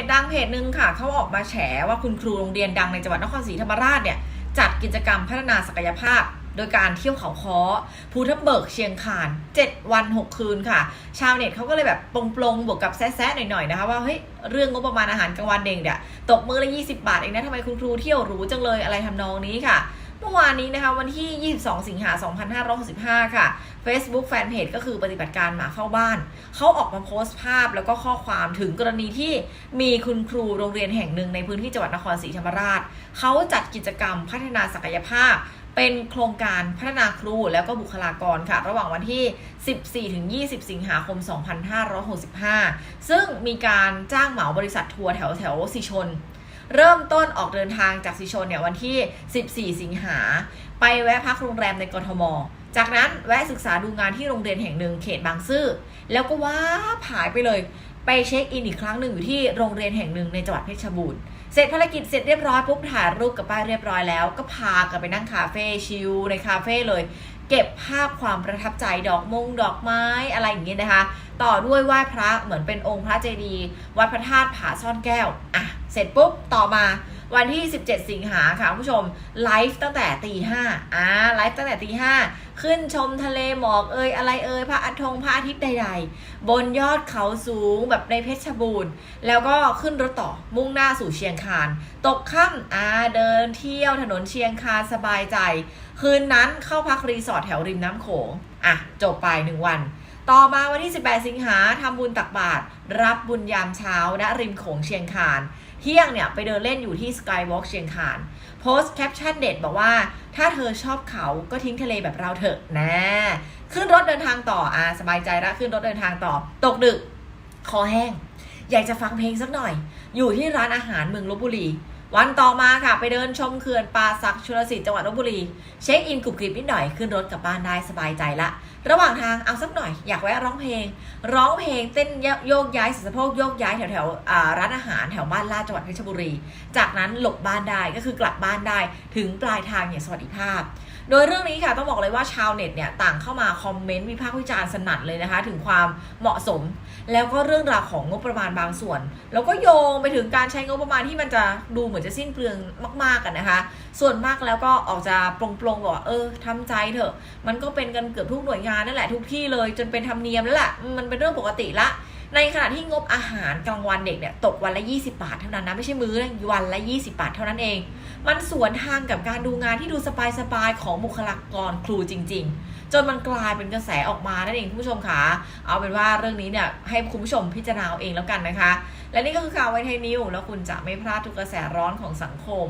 จดังเพจหนึ่งค่ะเขาออกมาแฉว่าคุณครูโรงเรียนดังในจังหวัดนครศรีธรรมราชเนี่ยจัดกิจกรรมพัฒนาศักยภาพ โดยการเที่ยวเขาค้อภูทับเบิกเชียงคาน 7 วัน 6 คืนค่ะ ชาวเน็ตเขาก็เลยแบบปลงๆบวกกับแซะๆหน่อยๆนะคะว่าเฮ้ยเรื่องงบประมาณอาหารกลางวันเด็กเนี่ยตกมือละ 20 บาทเองนะทำไมคุณครูเที่ยวหรูจังเลยอะไรทำนองนี้ค่ะ เมื่อวานนี้นะคะวันที่ 22 สิงหา 2565 ค่ะ Facebook Fanpage ก็คือปฏิบัติการหมาเข้าบ้าน เขาออกมาโพสต์ภาพแล้วก็ข้อความถึงกรณีที่มีคุณครูโรงเรียนแห่งหนึ่งในพื้นที่จังหวัดนครศรีธรรมราช เขาจัดกิจกรรมพัฒนาศักยภาพเป็นโครงการพัฒนาครูแล้วก็บุคลากรค่ะ ระหว่างวันที่ 14 ถึง 20 สิงหาคม 2565 ซึ่งมีการจ้างเหมาบริษัททัวร์แถวแถวสิชน เริ่มต้นออกเดินทางจากสิชนเนี่ยวันที่ 14 สิงหา ไปแวะพักโรงแรมในกรทม จากนั้นแวะศึกษาดูงานที่โรงเรียนแห่งหนึ่งเขตบางซื่อ แล้วก็ว่าผายไปเลย ไปเช็คอินอีกครั้งหนึ่งอยู่ที่โรงเรียนแห่งหนึ่งในจังหวัดเพชรบูรณ์เสร็จภารกิจเสร็จเรียบร้อยปุ๊บถ่ายรูปกับป้ายเรียบร้อยแล้วก็พากันไปนั่งคาเฟ่ชิลในคาเฟ่เลย เก็บภาพความประทับใจดอกมงดอกไม้อะไรอย่างเงี้ยนะคะ ต่อด้วยไหว้พระเหมือนเป็นองค์พระเจดีย์วัดพระธาตุผาซ่อนแก้วอะ เสร็จปุ๊บต่อมาวันที่ 17 สิงหาค่ะคุณผู้ชมไลฟ์ตั้งแต่ตีห้าอ่าไลฟ์ตั้งแต่ตีห้าขึ้นชมทะเลหมอกเอ่ยอะไรเอ่ยพระอาทงพระอาทิตย์ใดๆ บนยอดเขาสูงแบบในเพชรบูรณ์ แล้วก็ขึ้นรถต่อมุ่งหน้าสู่เชียงคาน ตกค่ำอ่าเดินเที่ยวถนนเชียงคานสบายใจ คืนนั้นเข้าพักรีสอร์ทแถวริมน้ำโขงอะจบไปหนึ่งวัน ต่อมาวันที่ 18 สิงหาทำบุญตักบาตรรับบุญยามเช้าณริมโขงเชียงคานเที่ยงเนี่ยไปเดินเล่นอยู่ที่สกายวอล์กเชียงคานโพสต์แคปชั่นเด็ดบอกว่า ถ้าเธอชอบเขาก็ทิ้งทะเลแบบเราเถอะนะขึ้นรถเดินทางต่ออ่าสบายใจล้วขึ้นรถเดินทางต่อ ตกดึก คอแห้ง อยากจะฟังเพลงสักหน่อย อยู่ที่ร้านอาหารเมืองลบบุรี วันต่อมาค่ะไปเดินชมเขื่อนป่าสักชุลสิทธิ์จังหวัดลบบุรี เช็คอินกรุบกริบนิดหน่อยขึ้นรถกลับบ้านได้สบายใจละ ระหว่างทางเอาสักหน่อยอยากแวะร้องเพลง ร้องเพลงเต้นโยกย้ายสะโพกโยกย้ายแถวแถวร้านอาหารแถวบ้านลาดจังหวัดเพชรบุรี จากนั้นหลบบ้านได้ก็คือกลับบ้านได้ถึงปลายทางอย่างสวัสดิภาพ โดยเรื่องนี้ค่ะต้องบอกเลยว่าชาวเน็ตเนี่ยต่างเข้ามาคอมเมนต์วิพากษ์วิจารณ์สนั่นเลยนะคะ ถึงความเหมาะสม แล้วก็เรื่องราวของงบประมาณบางส่วน แล้วก็โยงไปถึงการใช้งบประมาณที่มันจะดูเหมือนจะสิ้นเปลืองมากๆกันนะคะ ส่วนมากแล้วก็ออกจะปลงๆบอกว่าเออทำใจเถอะ มันก็เป็นกันเกือบทุกหน่วยงานนั่นแหละทุกที่เลยจนเป็นธรรมเนียมแล้วแหละมันเป็นเรื่องปกติละ ในขณะที่งบอาหารกลางวันเด็กเนี่ยตกวันละ 20 บาทเท่านั้นนะไม่ใช่มื้อวันละ 20 บาทเท่านั้นเอง มันสวนทางกับการดูงานที่ดูสบายๆของบุคลากรครูจริง ๆจนมันกลายเป็นกระแสออกมานั่นเองคุณผู้ชมคะเอาเป็นว่าเรื่องนี้เนี่ยให้คุณผู้ชมพิจารณาเอาเองแล้วกันนะคะ และนี่ก็คือข่าวไวไทยนิวแล้วคุณจะไม่พลาดทุกกระแสร้อนอนของสังคม